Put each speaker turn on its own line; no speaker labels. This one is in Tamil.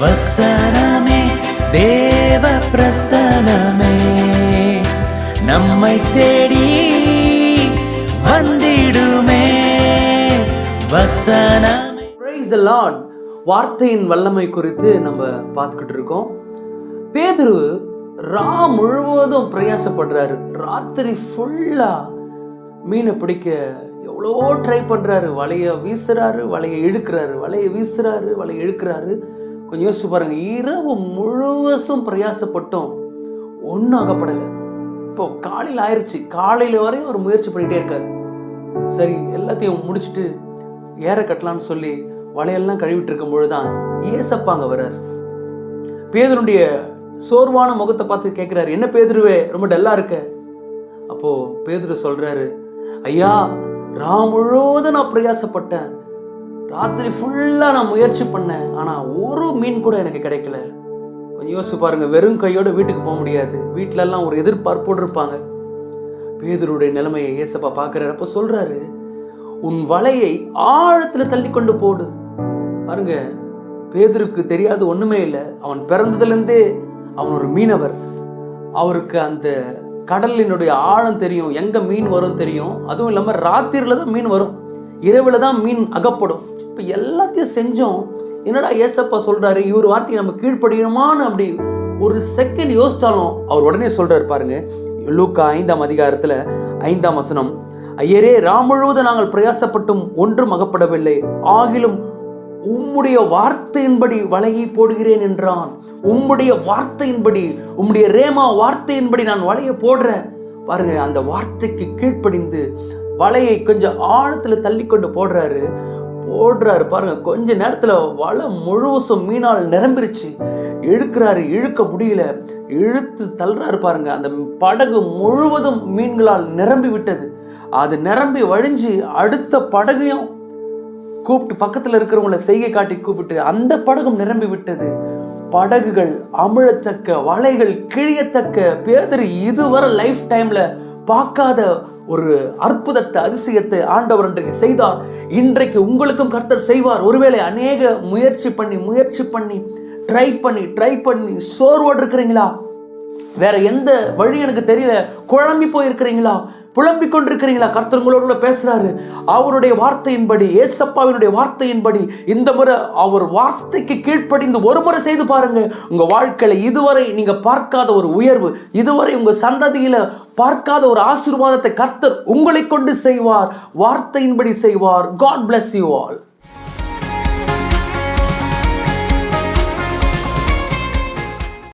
வசனமே தேவ பிரசனமே நம்மை தேடி வந்திடுமே வசனமே.
வார்த்தையின் வல்லமை குறித்து நம்ம பார்த்துக்கிட்டு இருக்கோம். பேதுரு ரா முழுவதும் பிரயாசப்படுறாரு. ராத்திரி ஃபுல்லா மீனை பிடிக்க எவ்வளோ ட்ரை பண்ணுறாரு வலையை வீசுறாரு வலையை இழுக்கிறாரு வலையை வீசுறாரு வலையை இழுக்கிறாரு. கொஞ்சம் யோசிச்சு பாருங்க. இரவு முழுவதும் பிரயாசப்பட்டோம். ஒன்றும் ஆகப்படலை இப்போ காலையில் ஆயிடுச்சு காலையில் வரையும் ஒரு முயற்சி பண்ணிகிட்டே இருக்கார். சரி எல்லாத்தையும் முடிச்சுட்டு ஏற கட்டலான்னு சொல்லி வலையெல்லாம் கழுவிட்டு இருக்கும் பொழுதுதான் ஏசப்பாங்க வர்றார். பேதருடைய சோர்வான முகத்தை பார்த்து கேட்குறாரு என்ன பேதுருவே? ரொம்ப டல்லா இருக்க. அப்போ பேதுரு சொல்கிறாரு ஐயா ரா முழுவதும் நான் பிரயாசப்பட்டேன். ராத்திரி ஃபுல்லாக நான் முயற்சி பண்ணேன். ஆனால் ஒரு மீன் கூட எனக்கு கிடைக்கல. கொஞ்சம் யோசிச்சு பாருங்க வெறும் கையோடு வீட்டுக்கு போக முடியாது. வீட்டிலலாம் ஒரு எதிர்பார்ப்போடு இருப்பாங்க. பேதருடைய நிலைமையை ஏசப்பா பார்க்குறாரு. அப்போ சொல்கிறாரு உன் வலையை ஆழத்தில் தள்ளி கொண்டு போடு. பாருங்க பேதருக்கு தெரியாது ஒன்றுமே இல்லை. அவன் பிறந்ததுலேருந்தே அவன் ஒரு மீனவர். அவருக்கு அந்த கடலினுடைய ஆழம் தெரியும் எங்கே மீன் வரும் தெரியும். அதுவும் இல்லாமல் ராத்திரியில் தான் மீன் வரும். இரவில் தான் மீன் அகப்படும். இப்போ எல்லாத்தையும் செஞ்சோம். என்னடா ஏசப்பா சொல்றாரு? இவர் வார்த்தையை நம்ம கீழ்ப்படியணுமான்னு அப்படி ஒரு செகண்ட் யோசிச்சாலும் அவர் உடனே சொல்றாரு பாருங்க. லூக்கா ஐந்தாம் அதிகாரத்தில் ஐந்தாம் வசனம். ஐயரே ராம் முழுவதும் நாங்கள் பிரயாசப்பட்டும் ஒன்றும் அகப்படவில்லை. ஆகிலும் உம்முடைய வார்த்தையின்படி வலையை போடுகிறேன் என்றான். உம்முடைய வார்த்தையின்படி உம்முடைய ரேமா வார்த்தையின்படி நான் வலையை போடுறேன். பாருங்க அந்த வார்த்தைக்கு கீழ்ப்படிந்து வலையை கொஞ்சம் ஆழத்தில் தள்ளி கொண்டு போடுறாரு. ஓடுறாரு. பாருங்க கொஞ்ச நேரத்தில் வலை முழுவதும் மீனால் நிரம்பிருச்சு. இழுக்கிறாரு இழுக்க முடியல. இழுத்து தள்ளுறாரு பாருங்க அந்த படகு முழுவதும் மீன்களால் நிரம்பி விட்டது. அது நிரம்பி வழிஞ்சு அடுத்த படகையும் கூப்பிட்டு பக்கத்தில் இருக்கிறவங்கள செய்கை காட்டி கூப்பிட்டு அந்த படகும் நிரம்பி விட்டது. படகுகள் அமிழத்தக்க வலைகள் கிழியத்தக்க பேதர் இதுவரை லைஃப் டைமில் பார்க்காத ஒரு அற்புதத்தை அதிசயத்தை ஆண்டவர் இன்றைக்கு செய்தார். இன்றைக்கு உங்களுக்கும் கர்த்தர் செய்வார். ஒருவேளை அநேக முயற்சி பண்ணி முயற்சி பண்ணி ட்ரை பண்ணி ட்ரை பண்ணி சோர்வோடு இருக்கிறீங்களா? வேற எந்த வழி எனக்கு தெரியல. குழம்பி போயிருக்கிறீங்களா? புலம்பிக் கொண்டிருக்கிறீங்களா? கர்த்தர் உங்களோட கூட பேசுறாரு. அவருடைய வார்த்தையின்படி ஏசப்பாவினுடைய வார்த்தையின்படி இந்த முறை அவர் வார்த்தைக்கு கீழ்ப்படிந்து ஒரு முறை செய்து பாருங்க. உங்க வாழ்க்கையில இதுவரை நீங்க பார்க்காத ஒரு உயர்வு இதுவரை உங்க சந்ததியில பார்க்காத ஒரு ஆசீர்வாதத்தை கர்த்தர் உங்களை கொண்டு செய்வார். வார்த்தையின்படி செய்வார். God bless you all